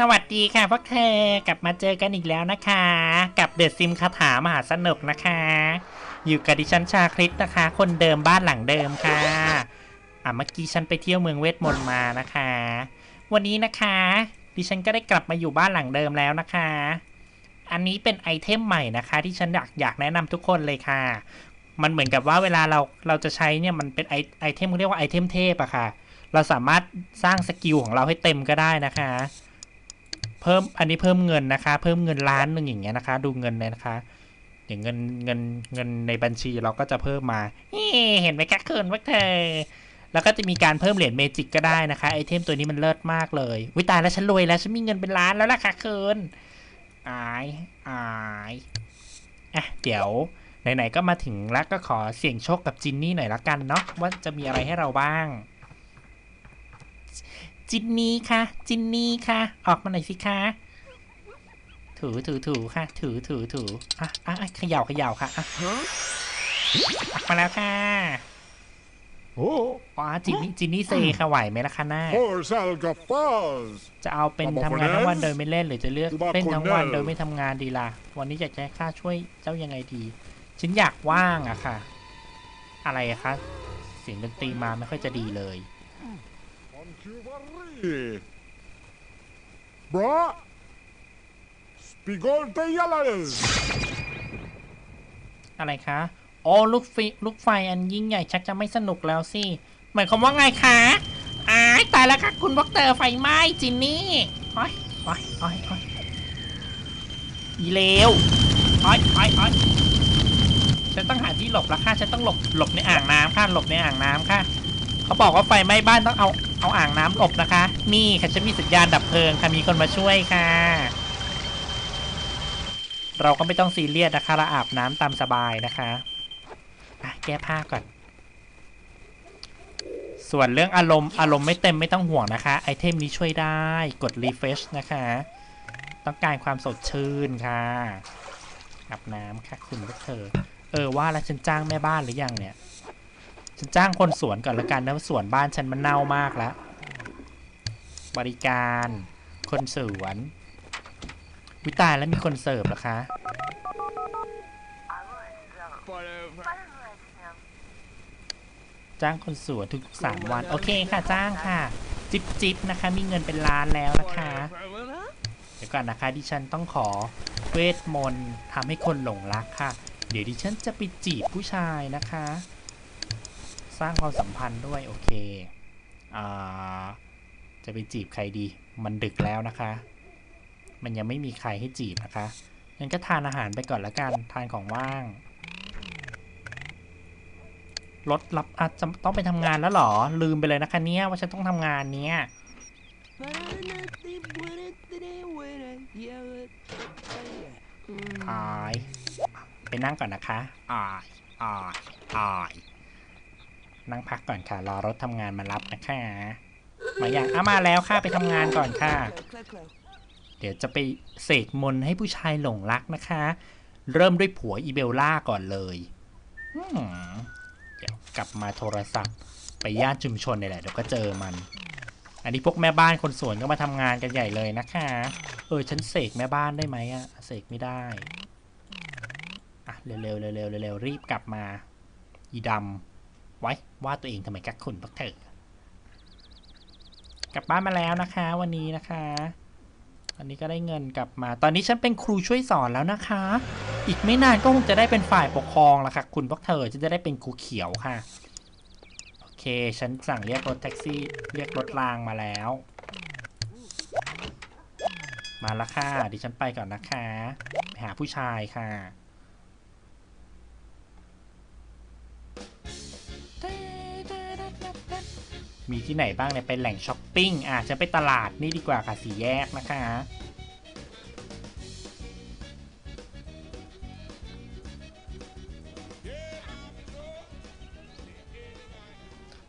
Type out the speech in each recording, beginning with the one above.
สวัสดีค่ะพวกเธอกลับมาเจอกันอีกแล้วนะคะ กับเดอะซิมคาถามหาสนุกนะคะ อยู่กับดิฉันชาคริสนะคะ คนเดิมบ้านหลังเดิมค่ะอะเมื่อกี้ฉันไปเที่ยวเมืองเวทมนต์มานะคะ วันนี้นะคะ ดิฉันก็ได้กลับมาอยู่บ้านหลังเดิมแล้วนะคะ อันนี้เป็นไอเทมใหม่นะคะ ที่ฉันอยากอยากแนะนำทุกคนเลยค่ะ มันเหมือนกับว่าเวลาเราเราจะใช้เนี่ยมันเป็นไอไอเทมเขาเรียกว่าไอเทมเทพอะค่ะ เราสามารถสร้างสกิลของเราให้เต็มก็ได้นะคะ เพิ่มอันนี้เพิ่มเงินนะคะ เพิ่มเงินล้านหนึ่งอย่างเงี้ยนะคะ ดูเงินเลยนะคะ อย่างเงินเงินเงินในบัญชีเราก็จะเพิ่มมาเห็นไหมคะเคินพวกเธอแล้วก็จะมีการเพิ่มเหรียญเมจิกก็ได้นะคะไอเทมตัวนี้มันเลิศมากเลยวิตายแล้วฉันรวยแล้วฉันมีเงินเป็นล้านแล้วล่ะค่ะเคินอายอายอะเดี๋ยวไหนๆก็มาถึงแล้วก็ขอเสี่ยงโชคกับจินนี่หน่อยละกันเนาะว่าจะมีอะไรให้เราบ้าง จินนี่ค่ะ จินนี่ค่ะ ออกมาหน่อยสิคะถูถูถูค่ะ ถูถูถูอะอะอะเขย่าเขย่าค่ะอะออกมาแล้วค่ะ Oh, อ๋อจินนี่จินนี่เซค่ะไหวไหมล่ะคะหน้า Force Algafaz! จะเอาเป็นเอามาทำงานคนทั้งวันเล่นโดยไม่เล่นหรือจะเลือกหรือว่าเล่นทั้งวันคนเล่นโดยไม่ทำงานดีล่ะ วันนี้อยากจะให้ข้าช่วยเจ้ายังไงดี ฉันอยากว่างอะค่ะ อะไรอะคะ เสียงดนตรีมาไม่ค่อยจะดีเลย Anchivari! Bra! Spigol te yalal! อะไรคะ โอ้ลูกไฟลูกไฟอันยิ่งใหญ่ชักจะไม่สนุกแล้วสิ หมายความว่าไงคะอ้ายตายแล้วค่ะ คุณบ็อกเตอร์ไฟไหม้จินนี่โอ้ยโอ้ยโอ้ยโอ้ยอีเลวโอ้ยโอ้ยโอ้ยฉันต้องหาที่หลบแล้วค่ะ ฉันต้องหลบ หลบในอ่างน้ำค่ะ หลบในอ่างน้ำค่ะ เขาบอกว่าไฟไหม้บ้านต้องเอาเอาอ่างน้ำหลบนะคะ นี่ค่ะฉันมีสัญญาณดับเพลิงค่ะมีคนมาช่วยค่ะ เราก็ไม่ต้องซีเรียสนะคะเราอาบน้ำตามสบายนะคะอะแก้ผ้าก่อน ส่วนเรื่องอารมณ์อารมณ์ไม่เต็มไม่ต้องห่วงนะคะ ไอเทมนี้ช่วยได้กด refresh นะคะ ต้องการความสดชื่นค่ะอาบน้ำค่ะคุณพวกเธอ เออว่าแล้วฉันจ้างแม่บ้านหรือยังเนี่ย ฉันจ้างคนสวนก่อนละกันนะสวนบ้านฉันมันเน่ามากแล้ว บริการคนสวนวิตายแล้วมีคนเสิร์ฟเหรอคะ จ้างคนสวนทุกสามวัน โอเคค่ะ จ้างค่ะ จิบจิบนะคะ มีเงินเป็นล้านแล้วนะคะ เดี๋ยวก่อนนะคะ ดิฉันต้องขอเวทมนต์ทำให้คนหลงรักค่ะ เดี๋ยวดิฉันจะไปจีบผู้ชายนะคะ สร้างความสัมพันธ์ด้วย โอเคอ่าจะไปจีบใครดี มันดึกแล้วนะคะ มันยังไม่มีใครให้จีบนะคะงั้นก็ทานอาหารไปก่อนละกัน ทานของว่าง รถรับอาจจะต้องไปทำงานแล้วเหรอ ลืมไปเลยนะคะเนี่ยว่าฉันต้องทำงานเนี้ยอาย ไปนั่งก่อนนะคะอายอายอาย นั่งพักก่อนค่ะ รอรถทำงานมารับนะคะ มาอย่างอะมาแล้วค่ะไปทำงานก่อนค่ะ เดี๋ยวจะไปเสกมนให้ผู้ชายหลงรักนะคะ เริ่มด้วยผัวอีเบลล่าก่อนเลยเดี๋ยวกลับมาโทรศัพท์ ไปย่านชุมชนนี่แหละเดี๋ยวก็เจอมัน อันนี้พวกแม่บ้านคนสวนก็มาทำงานกันใหญ่เลยนะคะ เออฉันเสกแม่บ้านได้ไหมอะเสกไม่ได้อะเร็วๆเร็วๆเร็วๆเร็วๆรีบกลับมา อีดำ ไว้ว่าตัวเองทำไมกักขุนพักเถอะกลับบ้านมาแล้วนะคะ วันนี้นะคะ อันนี้ก็ได้เงินกลับมา ตอนนี้ฉันเป็นครูช่วยสอนแล้วนะคะ อีกไม่นานก็คงจะได้เป็นฝ่ายปกครองแล้วค่ะคุณพวกเธอจะได้เป็นครูเขียวค่ะ โอเค ฉันสั่งเรียกรถแท็กซี่ เรียกรถรางมาแล้ว มาล้วค่ะดิฉันไปก่อนนะคะไปหาผู้ชายค่ะ มีที่ไหนบ้างเนี่ยเป็นแหล่งช้อปปิ้งอะจะไปตลาดนี่ดีกว่าค่ะสี่แยกนะคะ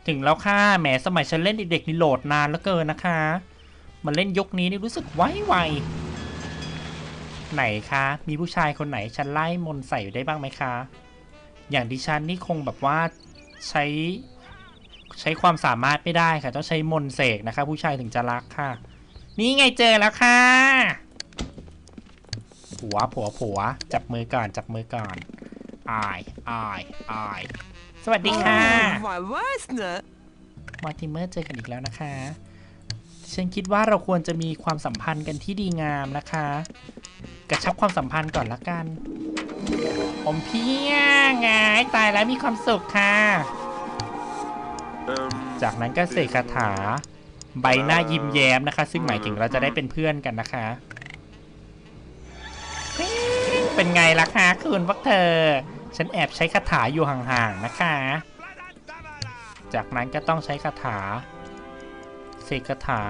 ถึงแล้วค่ะแหมสมัยฉันเล่นเด็กๆนี่โหลดนานแล้วเกินนะคะ มาเล่นยกนี้นี่รู้สึกไวไวๆไหนคะ มีผู้ชายคนไหนฉันไล่มนใส่ได้บ้างไหมคะ อย่างดิฉันนี่คงแบบว่าใช้ ใช้ความสามารถไม่ได้ค่ะ ต้องใช้มนต์เสกนะคะ ผู้ชายถึงจะรักค่ะ นี่ไงเจอแล้วค่ะ ผัวผัวผัวจับมือก่อนจับมือก่อนอายอายอายสวัสดีค่ะ Oh, my Weisner. มอร์ติเมอร์เจอกันอีกแล้วนะคะ ฉันคิดว่าเราควรจะมีความสัมพันธ์กันที่ดีงามนะคะ กระชับความสัมพันธ์ก่อนละกันอมเพียงไงตายแล้วมีความสุขค่ะ จากนั้นก็เสกคาถาใบหน้ายิ้มแย้มนะคะ ซึ่งหมายถึงเราจะได้เป็นเพื่อนกันนะคะ เป็นไงล่ะคะคุณพวกเธอ ฉันแอบใช้คาถาอยู่ห่างๆนะคะ จากนั้นก็ต้องใช้คาถา เสกคาถา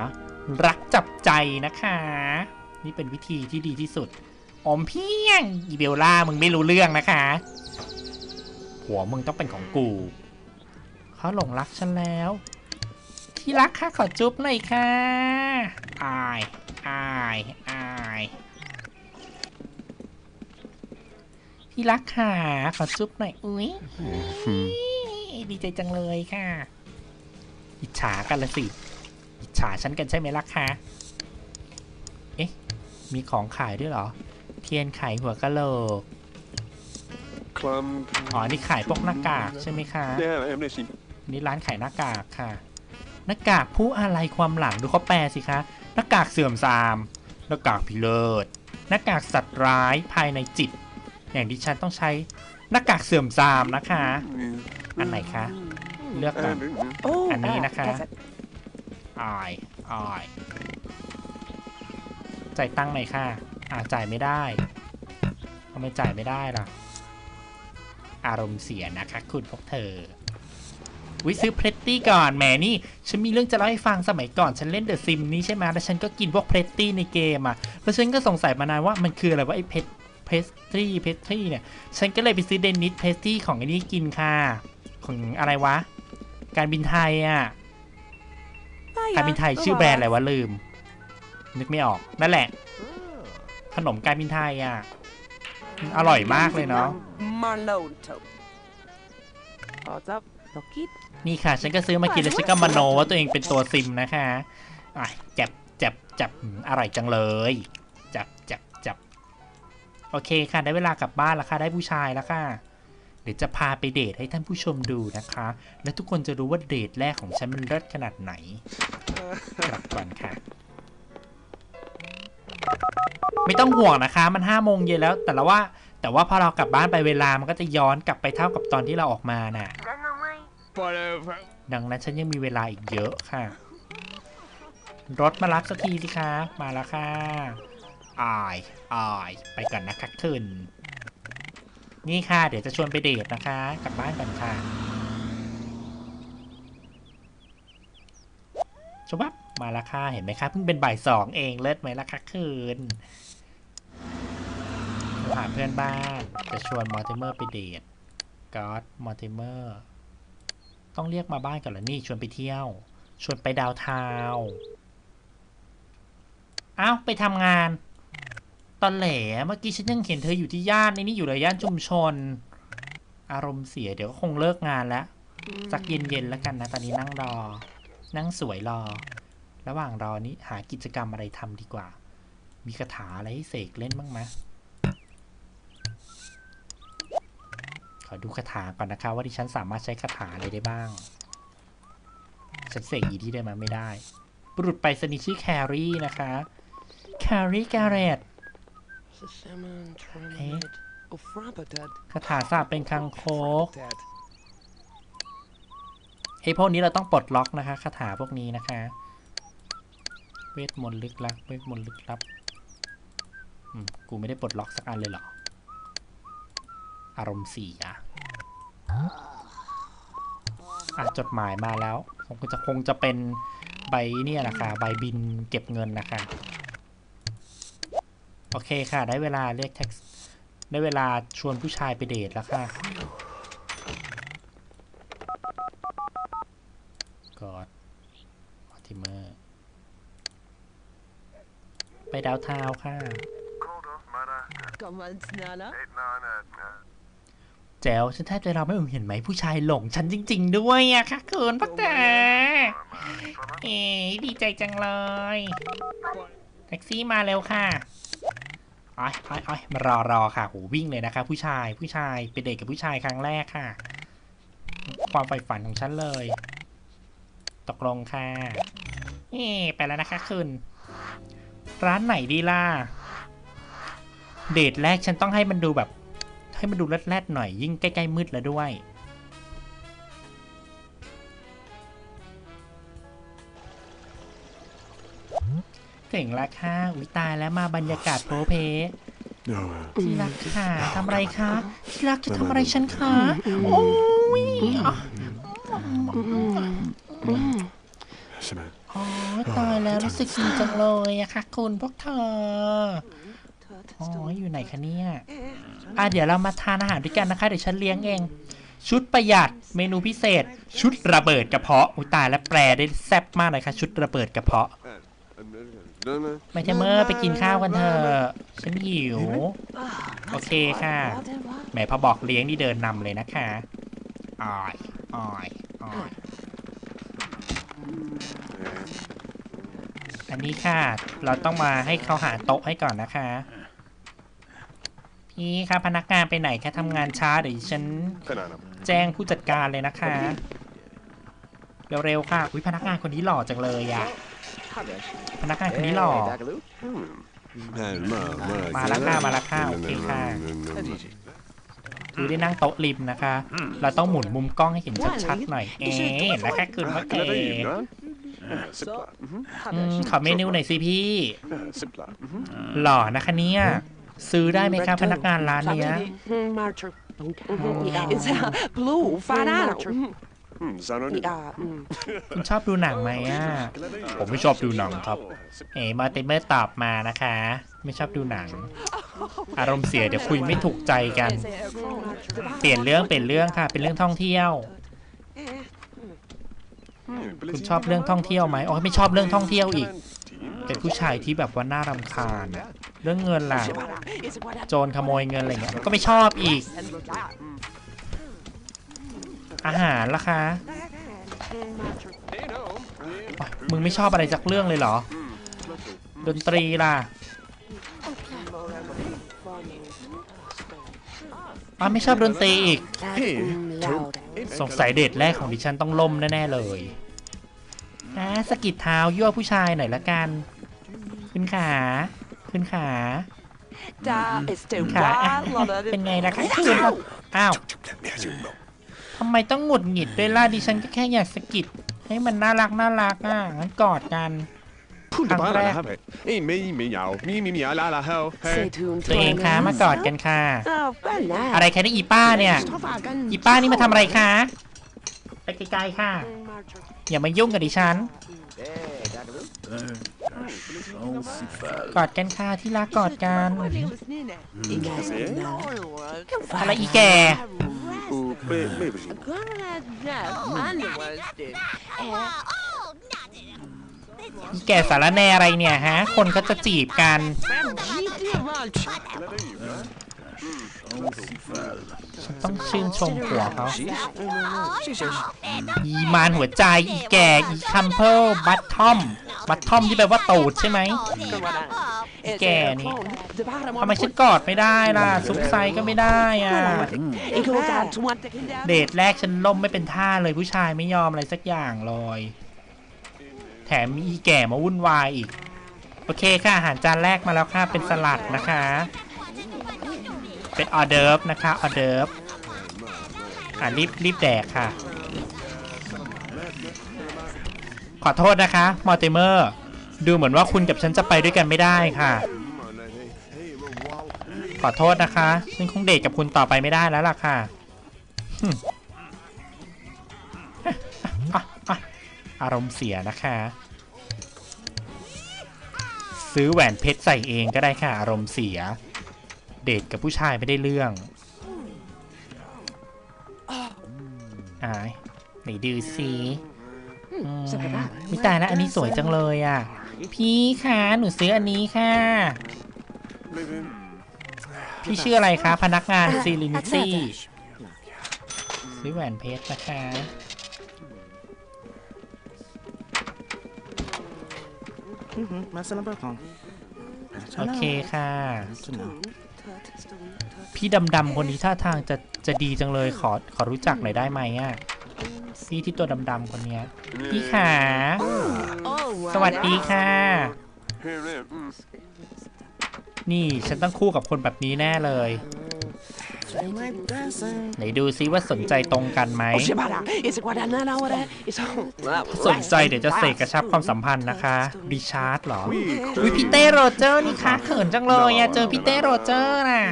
รักจับใจนะคะ นี่เป็นวิธีที่ดีที่สุด อมเพียงอีเบลล่ามึงไม่รู้เรื่องนะคะผัวมึงต้องเป็นของกู เขาหลงรักฉันแล้ว ที่รักค่ะขอจุ๊บหน่อยค่ะ อาย อาย อาย ที่รักค่ะขอจุ๊บหน่อย อุ้ยดีใจจังเลยค่ะ อิจฉากันละสิ อิจฉาฉันกันใช่ไหมล่ะคะ เอ๊ะ มีของขายด้วยเหรอ เทียนไขหัวกะโหลก Clum. อ๋อ นี่ขายพวกหน้ากากใช่ไหมคะ Yeah, amnesty. นี่ร้านขายหน้ากากค่ะ หน้ากากผู้อะไรความหลังดูเขาแปลสิคะ หน้ากากเสื่อมทราม หน้ากากพิเลิศหน้ากากสัตว์ร้ายภายในจิต อย่างที่ฉันต้องใช้หน้ากากเสื่อมทรามนะคะ อันไหนคะ เลือกก่อน Oh, Anh nghĩ ah, nó khá. that's it. อายอายจ่ายตังค์หน่อยค่ะ อ่าจ่ายไม่ได้ทำไมจ่ายไม่ได้ล่ะ อารมณ์เสียนะคะ คุณพวกเธอ วิซื้อเพรตตี้ก่อนแหมนี่ ฉันมีเรื่องจะเล่าให้ฟังสมัยก่อนฉันเล่นเดอะซิมนี้ใช่ไหมแล้วฉันก็กินพวกเพรตตี้ในเกมอะแล้วฉันก็สงสัยมานานว่ามันคืออะไรว่าไอ้เพชเพสตรีเพสตรีเนี่ย ฉันก็เลยไปซื้อเดนิสเพสตรีของไอ้นี่กินค่ะ ของอะไรวะ การบินไทยอะ Hiya. การบินไทยชื่อแบรนด์อะไรวะลืม นึกไม่ออกนั่นแหละ ขนมการบินไทยอะ อร่อยมากเลยเนาะ Malone Toad. What's up, Lockheed? นี่ค่ะ ฉันก็ซื้อมากินแล้วฉันก็มโนว่าตัวเองเป็นตัวซิมนะคะอะจับจับจับอืมอร่อยจังเลย จับจับจับโอเคค่ะ ได้เวลากลับบ้านแล้วค่ะ ได้ผู้ชายแล้วค่ะ เดี๋ยวจะพาไปเดทให้ท่านผู้ชมดูนะคะ และทุกคนจะรู้ว่าเดทแรกของฉันมันเลิศขนาดไหนกลับก่อนค่ะ ไม่ต้องห่วงนะคะ มันห้าโมงเย็นแล้ว แต่ละว่า แต่ว่าพอเรากลับบ้านไปเวลามันก็จะย้อนกลับไปเท่ากับตอนที่เราออกมาน่ะ Whatever. ดังนั้นฉันยังมีเวลาอีกเยอะค่ะ รถมารับสักทีสิคะ มาแล้วค่ะอายอายไปก่อนนะคะคืนนี่ค่ะ เดี๋ยวจะชวนไปเดทนะคะ กลับบ้านกันค่ะชบับมาแล้วค่ะ เห็นไหมคะเพิ่งเป็นบ่ายสองเองเลิศไหมล่ะคะคืนโทรหาเพื่อนบ้านจะชวนมอร์ติเมอร์ไปเดทก็อดมอร์ติเมอร์ ต้องเรียกมาบ้านก่อนเหรอนี่ชวนไปเที่ยว ชวนไปดาวทาวเอ้าไปทำงาน ตอนแหลเมื่อกี้ฉันยังเห็นเธออยู่ที่ย่านในนี่อยู่เลยย่านชุมชน อารมณ์เสียเดี๋ยวก็คงเลิกงานแล้วสักเย็นๆแล้วกันนะ ตอนนี้นั่งรอ นั่งสวยรอ ระหว่างรอนี้หากิจกรรมอะไรทำดีกว่า มีคาถาอะไรให้เสกเล่นบ้างไหม อดูคาถาก่อนนะคะว่าดิฉันสามารถใช้คาถาอะไรได้บ้าง ฉันเสกอีที่ได้มาไม่ได้ บุรุษไปรษณีย์ชื่อแครี่นะคะแครี่แกเรต Shaman, Eh? Tramid, or Frabadad. คาถาสาบเป็นคังคก Dad. ไอ้พวกนี้เราต้องปลดล็อกนะคะคาถาพวกนี้นะคะ เวทมนต์ลึกลับเวทมนต์ลึกลับอืมกูไม่ได้ปลดล็อกสักอันเลยเหรอ อารมณ์เสียอะจดหมายมาแล้วคงจะคงจะเป็นใบเนี่ยนะคะใบบินเก็บเงินนะคะ โอเคค่ะ ได้เวลาเรียกแท็กซ์ได้เวลาชวนผู้ชายไปเดทแล้วค่ะ กอดมอติเมอร์ ไปดาวน์ทาวน์ค่ะ Come on, Snala. แจ๋วฉันแทบจะเราไม่เห็นไหมผู้ชายหลงฉันจริง ๆ ด้วยอะค่ะคุณพวกเธอเอ๋ดีใจจังเลย แท็กซี่มาเร็วค่ะอ้อยอ้อยอ้อยมารอรอค่ะโหวิ่งเลยนะคะ ผู้ชายผู้ชายเป็นเด็กกับผู้ชายครั้งแรกค่ะ ความใฝ่ฝันของฉันเลย ตกลงค่ะเอ๊ไปแล้วนะคะคุณร้านไหนดีล่ะเดทแรกฉันต้องให้มันดูแบบ ให้มันดูแรดๆหน่อยยิ่งใกล้ๆมืดแล้วด้วย เก่งละค่ะอุ้ยตายแล้วมาบรรยากาศโพเพ No. ที่รักค่ะทำอะไรคะที่รักจะทำอะไรฉันคะโอ้ยอะ Simon. อ๋อตายแล้วรู้สึกดีจังเลยอะค่ะคุณพวกเธอ อ๋ออยู่ไหนคะเนี่ยอะเดี๋ยวเรามาทานอาหารด้วยกันนะคะเดี๋ยวฉันเลี้ยงเอง ชุดประหยัดเมนูพิเศษ ชุดระเบิดกระเพาะอุยตายแล้วแปลได้แซ่บมากเลยค่ะชุดระเบิดกระเพาะไม่ใช่เมื่อไปกินข้าวกันเถอะฉันหิว โอเคค่ะแหมพอบอกเลี้ยงนี่เดินนำเลยนะคะอ้อยอ้อยอ้อยอันนี้ค่ะ เราต้องมาให้เขาหาโต๊ะให้ก่อนนะคะ พี่คะพนักงานไปไหนคะทำงานช้าเดี๋ยวฉัน Banana. แจ้งผู้จัดการเลยนะคะเร็วๆค่ะอุ้ยพนักงานคนนี้หล่อจังเลยอะพนักงานคนนี้หล่อมาแล้วค่ะมาแล้วค่ะโอเคค่ะคือได้นั่งโต๊ะริมนะคะ เราต้องหมุนมุมกล้องให้เห็นชัดๆหน่อย เอ๊ะแล้วก็คือว่าเก๋อืมขอเมนูหน่อยสิพี่ หล่อนะคะเนี่ย ซื้อได้ไหมคะพนักงานร้านเนี้ย Marcher. It's a blue banana. Ja, mm. คุณชอบดูหนังไหมอะ ผมไม่ชอบดูหนังครับ เอ๋มาเตเมอร์ตอบมานะคะ ไม่ชอบดูหนัง อารมณ์เสียเดี๋ยวคุยไม่ถูกใจกัน เปลี่ยนเรื่องเปลี่ยนเรื่องค่ะ เป็นเรื่องท่องเที่ยว คุณชอบเรื่องท่องเที่ยวไหมอ๋อไม่ชอบเรื่องท่องเที่ยวอีก เป็นผู้ชายที่แบบว่าน่ารำคาญอะเรื่องเงินล่ะ โจรขโมยเงินอะไรเงี้ย ก็ไม่ชอบอีก อาหารล่ะคะมึงไม่ชอบอะไรจากเรื่องเลยเหรอ ดนตรีล่ะอ๋อไม่ชอบดนตรีอีก สงสัยเดทแรกของดิฉันต้องล่มแน่ ๆ เลยนะสกิดเท้ายั่วผู้ชายหน่อยละกัน ขึ้นขา ขึ้นขา Da ist der ขาอะ Wal เป็นไงล่ะคะคืนครับอ้าว ทำไมต้องหงุดหงิดด้วยล่ะดิฉันก็แค่อยากสะกิดให้มันน่ารักน่ารักอะงั้นกอดกัน Hey, me, me, meow. Me, me, meow, la, la, ho. Hey. ตัวเองคะมากอดกันค่ะ Oh, banana. อะไรคะนี่อีป้าเนี่ย อีป้านี่มาทำอะไรคะไปไกลๆค่ะ อย่ามายุ่งกับดิฉัน กอดกันค่ะที่รักกอดกันอะไรอีแก Ooh, baby, baby. อีแกสารแหนอะไรเนี่ยฮะ คนก็จะจีบกันฉันต้องชื่นชมผัวเขาอีมานหัวใจ อีแก่ อีคัมเพลบัตทอม บัตทอมที่แปลว่าตูดใช่ไหมแกนี่ทำไมฉันกอดไม่ได้ล่ะ ซุปไซก็ไม่ได้อะ Ik wil daar twintig in เดทแรกฉันล่มไม่เป็นท่าเลยผู้ชายไม่ยอมอะไรสักอย่างเลย แถมมีอีแก่มาวุ่นวายอีก โอเคค่ะอาหารจานแรกมาแล้วค่ะ เป็นสลัดนะคะ เป็นออเดิร์ฟนะคะ ออเดิร์ฟอ่ารีบรีบแดกค่ะ ขอโทษนะคะ มอร์ติเมอร์ ดูเหมือนว่าคุณกับฉันจะไปด้วยกันไม่ได้ค่ะ ขอโทษนะคะ ฉันคงเดทกับคุณต่อไปไม่ได้แล้วล่ะค่ะหึอะอะอารมณ์เสียนะคะ ซื้อแหวนเพชรใส่เองก็ได้ค่ะ อารมณ์เสีย เดทกับผู้ชายไม่ได้เรื่องอายไหนดูสิ อืมมิตายแล้วอันนี้สวยจังเลยอะ พี่คะหนูซื้ออันนี้ค่ะ พี่ชื่ออะไรคะ พนักงานซีลินิตี้ซื้อแหวนเพชรนะคะมาสลับของโอเคค่ะฉันเอาพี่ดำๆคนนี้ท่าทางจะจะดีจังเลยขอขอรู้จักหน่อยได้ไหมอะ พี่ที่ตัวดำๆคนเนี้ยพี่ขา Oh, สวัสดีค่ะ Here, there. Mm. นี่ฉันต้องคู่กับคนแบบนี้แน่เลย Say my dancing ไหนดูซิว่าสนใจตรงกันไหม Oh, Shabara, is it what I know what I is สนใจเดี๋ยวจะเสกกระชับความสัมพันธ์นะคะริชาร์ดเหรออุ้ยพี่เต้โรเจอร์นี่คะเขินจังเลยอะเจอพี่เต้โรเจอร์น่ะ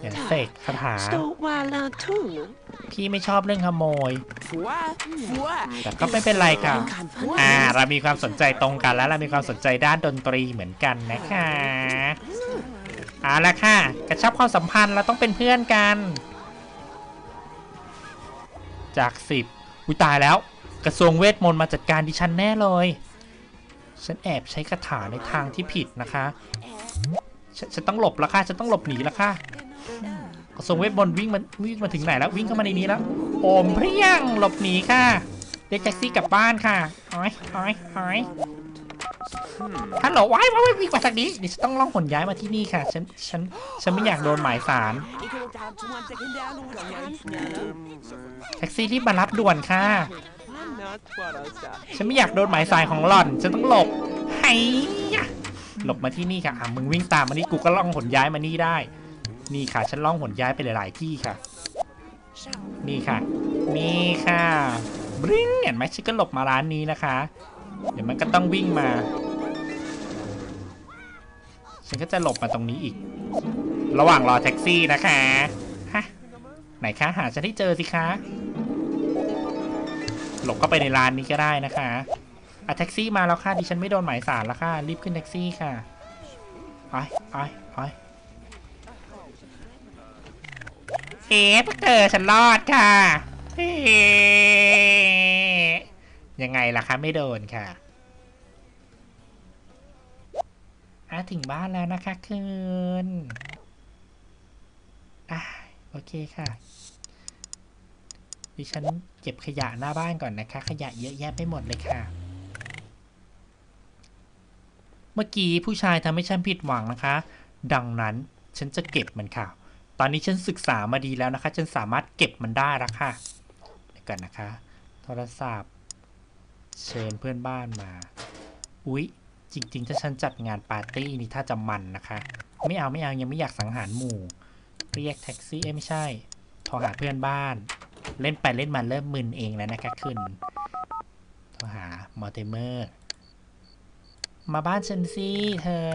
เดี๋ยวเสกคาถา Sto wala tun. พี่ไม่ชอบเรื่องขโมย What? What? แต่ก็ไม่เป็นไรค่ะ อ่า เรามีความสนใจตรงกันแล้วเรามีความสนใจด้านดนตรีเหมือนกันนะคะเอาละค่ะ กระชับความสัมพันธ์เราต้องเป็นเพื่อนกัน จากสิบอุยตายแล้ว กระทรวงเวทมนต์มาจัดการดิฉันแน่เลย ฉันแอบใช้คาถาในทางที่ผิดนะคะฉนฉันต้องหลบแล้วค่ะ ฉันต้องหลบหนีแล้วค่ะ กระทรวงเวทมนต์วิ่งมาวิ่งมาถึงไหนแล้ววิ่งเข้ามาในนี้แล้วโอมเพรียงหลบหนีค่ะเรียกแท็กซี่กลับบ้านค่ะอ้อยอ้อยอ้อยฮัลโหลว้ายว้ายว้ายวิ่งมาทางนี้ดี๋ยวฉันต้องล่องหนย้ายมาที่นี่ค่ะ ฉัน ฉัน ฉันไม่อยากโดนหมายสารแท็กซี่รีบมารับด่วนค่ะ ฉันไม่อยากโดนหมายสารของหล่อน ฉันต้องหลบไฮ้ยหลบมาที่นี่ค่ะอะ มึงวิ่งตามมานี่กูก็ล่องหนย้ายมานี่ได้ นี่ค่ะ ฉันล่องหนย้ายไปหลาย ๆ ที่ค่ะ นี่ค่ะ นี่ค่ะบริ้งเห็นไหมฉันก็หลบมาร้านนี้นะคะ เดี๋ยวมันก็ต้องวิ่งมา ฉันก็จะหลบมาตรงนี้อีก ระหว่างรอแท็กซี่นะคะฮะไหนคะหาฉันให้เจอสิคะ หลบเข้าไปในร้านนี้ก็ได้นะคะอะแท็กซี่มาแล้วค่ะดิฉันไม่โดนหมายสารแล้วค่ะ รีบขึ้นแท็กซี่ค่ะ ไปไปไป เอ๊ะพวกเธอฉันรอดค่ะเอ๊ะยังไงล่ะคะไม่โดนค่ะอะถึงบ้านแล้วนะคะคืนอะโอเคค่ะ ดิฉันเก็บขยะหน้าบ้านก่อนนะคะ ขยะเยอะแยะไปหมดเลยค่ะ เมื่อกี้ผู้ชายทำให้ฉันผิดหวังนะคะ ดังนั้นฉันจะเก็บมันค่ะ ตอนนี้ฉันศึกษามาดีแล้วนะคะ ฉันสามารถเก็บมันได้แล้วค่ะเดี๋ยวก่อนนะคะ โทรศัพท์ เชิญเพื่อนบ้านมา อุ๊ย จริง ๆ ถ้าฉันจัดงานปาร์ตี้นี่ถ้าจะมันนะคะ ไม่เอาไม่เอายังไม่อยากสังหารหมู่ เรียกแท็กซี่เอ้ยไม่ใช่ โทรหาเพื่อนบ้าน เล่นไปเล่นมาเริ่มมึนเองแล้วนะคะคุณโทรหามอเตเมอร์ มาบ้านฉันสิเธอ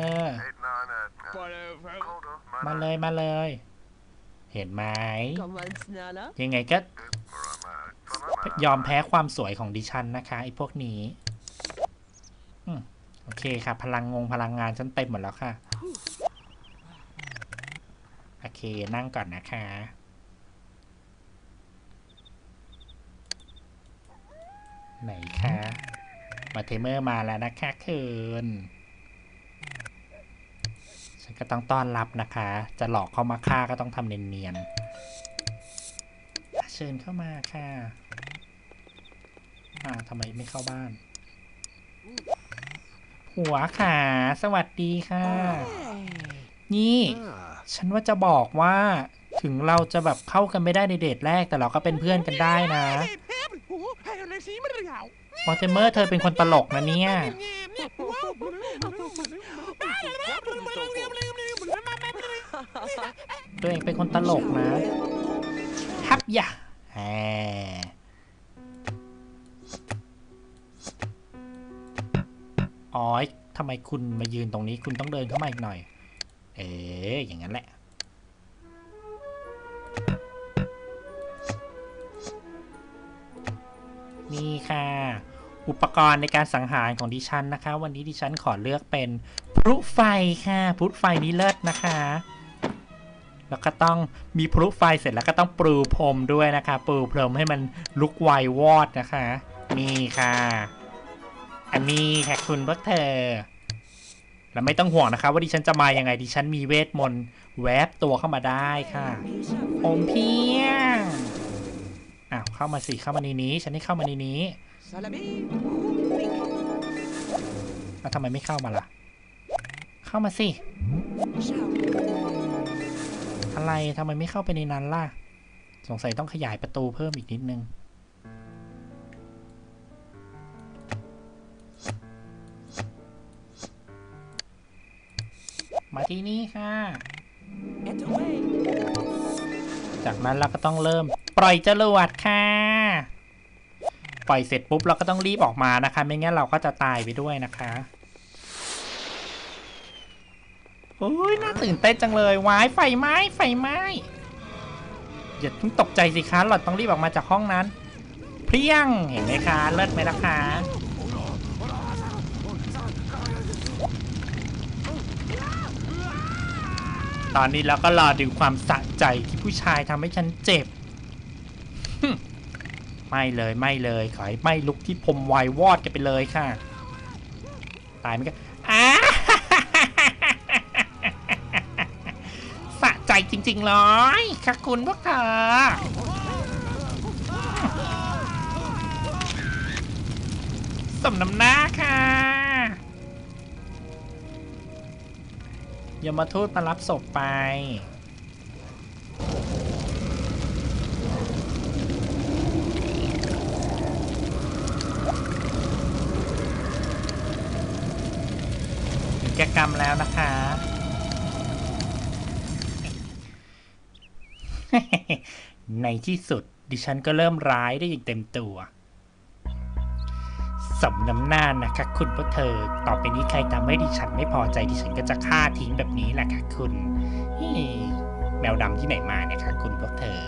มาเลยมาเลย เห็นไหม Come on, Snana. ยังไงก็ยอมแพ้ความสวยของดิฉันนะคะไอ้พวกนี้อืมโอเคค่ะ พลังงงพลังงานฉันเต็มหมดแล้วค่ะ โอเคนั่งก่อนนะคะ ไหนคะมาเทเมอร์มาแล้วนะคะคืน ฉันก็ต้องต้อนรับนะคะ จะหลอกเขามาฆ่าก็ต้องทำเนียนๆเชิญเข้ามาค่ะอ่าทำไมไม่เข้าบ้าน หัวขา สวัสดีค่ะ นี่ ฉันว่าจะบอกว่าถึงเราจะแบบเข้ากันไม่ได้ในเดทแรกแต่เราก็เป็นเพื่อนกันได้นะมอเตเมอร์เธอเป็นคนตลกนะเนี่ย ตัวเองเป็นคนตลกนะฮับยะแหมอ๋อทำไมคุณมายืนตรงนี้ คุณต้องเดินเข้ามาอีกหน่อย เอ๊ะอย่างนั้นแหละนี่ค่ะ อุปกรณ์ในการสังหารของดิฉันนะคะ วันนี้ดิฉันขอเลือกเป็น ลุไฟค่ะพลุไฟนี้เลิศนะคะ แล้วก็ต้องมีพลุไฟเสร็จแล้วก็ต้องปรูพรมด้วยนะคะปรูพรมให้มันลุกไววอดนะคะ นี่ค่ะ อันนี้ค่ะคุณพวกเธอ แล้วไม่ต้องห่วงนะคะว่าดิฉันจะมายังไงดิฉันมีเวทมนต์แวบตัวเข้ามาได้ค่ะอมเพียงอ้าวเข้ามาสิเข้ามาในนี้ ฉันให้เข้ามาในนี้ Salami. แล้วทำไมไม่เข้ามาล่ะ เข้ามาสิ อะไรทำไมไม่เข้าไปในนั้นล่ะ สงสัยต้องขยายประตูเพิ่มอีกนิดนึง มาที่นี่ค่ะ จากนั้นเราก็ต้องเริ่ม ปล่อยจรวดค่ะ ปล่อยเสร็จปุ๊บเราก็ต้องรีบออกมานะคะ ไม่งั้นเราก็จะตายไปด้วยนะคะ โอ้ยน่าตื่นเต้นจังเลยวายไฟไหม้ไฟไหม้อย่าเพิ่งตกใจสิคะเราต้องรีบออกมาจากห้องนั้น เพรียงเห็นไหมคะเลิศไหมล่ะคะตอนนี้เราก็รอดูความสะใจที่ผู้ชายทำให้ฉันเจ็บ ไม่เลยไม่เลยขอให้ไม่ลุกที่ผมวายวอดกันไปเลยค่ะ ตายไหมกันอ้า สะใจจ ริงๆเลยค่ะคุณพวกเธอ สมน้ำหน้าค่ะ ยมทูตมารับศพไป กิจกรรมแล้วนะคะ ในที่สุดดิฉันก็เริ่มร้ายได้อย่างเต็มตัว สมน้ำหน้านะคะคุณพวกเธอ ต่อไปนี้ใครทำให้ดิฉันไม่พอใจดิฉันก็จะฆ่าทิ้งแบบนี้แหละค่ะคุณแมวดำที่ไหนมาเนี่ยค่ะคุณพวกเธอ